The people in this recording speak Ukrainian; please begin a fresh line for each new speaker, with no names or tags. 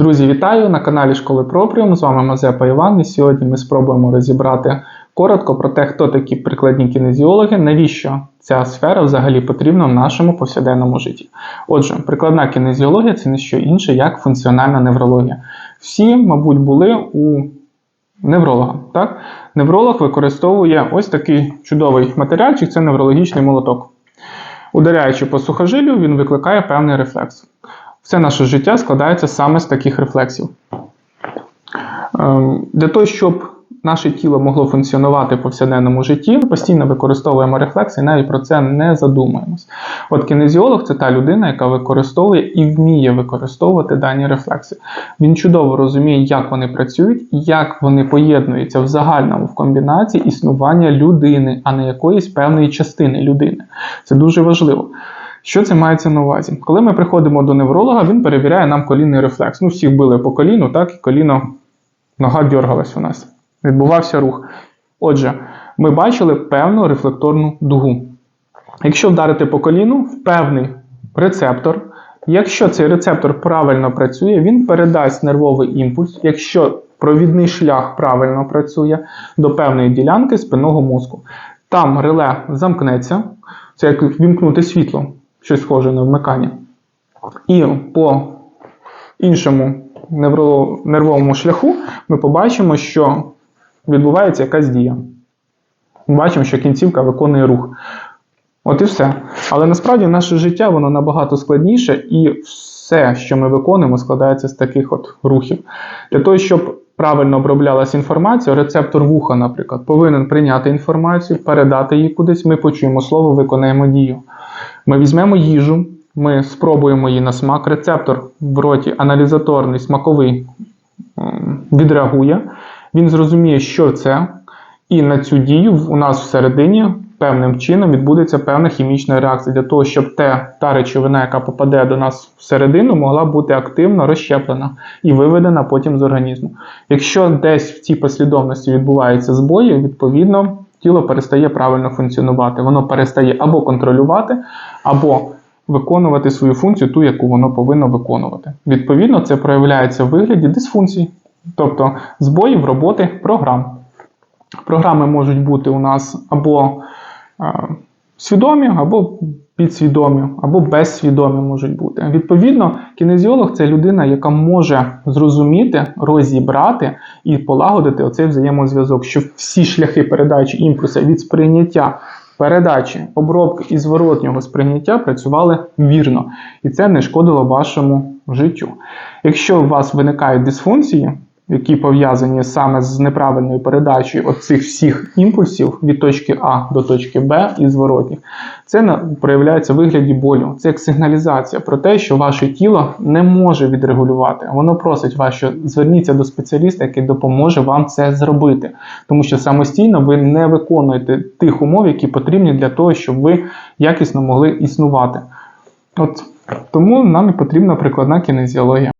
Друзі, вітаю на каналі Школи Пропріум. З вами Мазепа Іван. І сьогодні ми спробуємо розібрати коротко про те, хто такі прикладні кінезіологи, навіщо ця сфера взагалі потрібна в нашому повсякденному житті. Отже, прикладна кінезіологія це не що інше, як функціональна неврологія. Всі, мабуть, були у невролога. Так? Невролог використовує ось такий чудовий матеріальчик це неврологічний молоток. Ударяючи по сухожилю, він викликає певний рефлекс. Все наше життя складається саме з таких рефлексів. Ем, Для того, щоб наше тіло могло функціонувати в повсякденному житті, ми постійно використовуємо рефлекси і навіть про це не задумуємось. От кінезіолог це та людина, яка використовує і вміє використовувати дані рефлекси. Він чудово розуміє, як вони працюють, як вони поєднуються в загальному в комбінації існування людини, а не якоїсь певної частини людини. Це дуже важливо. Що це мається на увазі? Коли ми приходимо до невролога, він перевіряє нам колінний рефлекс. Ну, всіх били по коліну, так, і коліно, нога дергалась у нас. Відбувався рух. Отже, ми бачили певну рефлекторну дугу. Якщо вдарити по коліну в певний рецептор, якщо цей рецептор правильно працює, він передасть нервовий імпульс. Якщо провідний шлях правильно працює до певної ділянки спинного мозку, там реле замкнеться, це як вімкнути світло, щось схоже на вмикання. І по іншому нервовому шляху ми побачимо, що відбувається якась дія. Ми бачимо, що кінцівка виконує рух. От і все. Але насправді наше життя воно набагато складніше, і все, що ми виконуємо, складається з таких от рухів. Для того, щоб правильно оброблялася інформація, рецептор вуха, наприклад, повинен прийняти інформацію, передати її кудись. Ми почуємо слово, виконаємо дію. Ми візьмемо їжу, ми спробуємо її на смак. Рецептор в роті аналізаторний, смаковий відреагує. Він зрозуміє, що це, і на цю дію у нас всередині певним чином відбудеться певна хімічна реакція для того, щоб те, та речовина, яка попаде до нас всередину, могла бути активно розщеплена і виведена потім з організму. Якщо десь в цій послідовності відбуваються збої, відповідно тіло перестає правильно функціонувати. Воно перестає або контролювати, або виконувати свою функцію, ту, яку воно повинно виконувати. Відповідно, це проявляється в вигляді дисфункцій, тобто збоїв роботи програм. Програми можуть бути у нас або е, свідомі, або підсвідомі, або безсвідомі можуть бути. Відповідно, кінезіолог це людина, яка може зрозуміти, розібрати і полагодити оцей взаємозв'язок, щоб всі шляхи передачі імпульсу від сприйняття. Передачі, обробки і зворотнього сприйняття працювали вірно, і це не шкодило вашому життю. Якщо у вас виникають дисфункції, які пов'язані саме з неправильною передачею оцих всіх імпульсів від точки А до точки Б і зворотніх, це проявляється в вигляді болю. Це як сигналізація про те, що ваше тіло не може відрегулювати. Воно просить вас, що зверніться до спеціаліста, який допоможе вам це зробити, тому що самостійно ви не виконуєте тих умов, які потрібні для того, щоб ви якісно могли існувати. От тому нам і потрібна прикладна кінезіологія.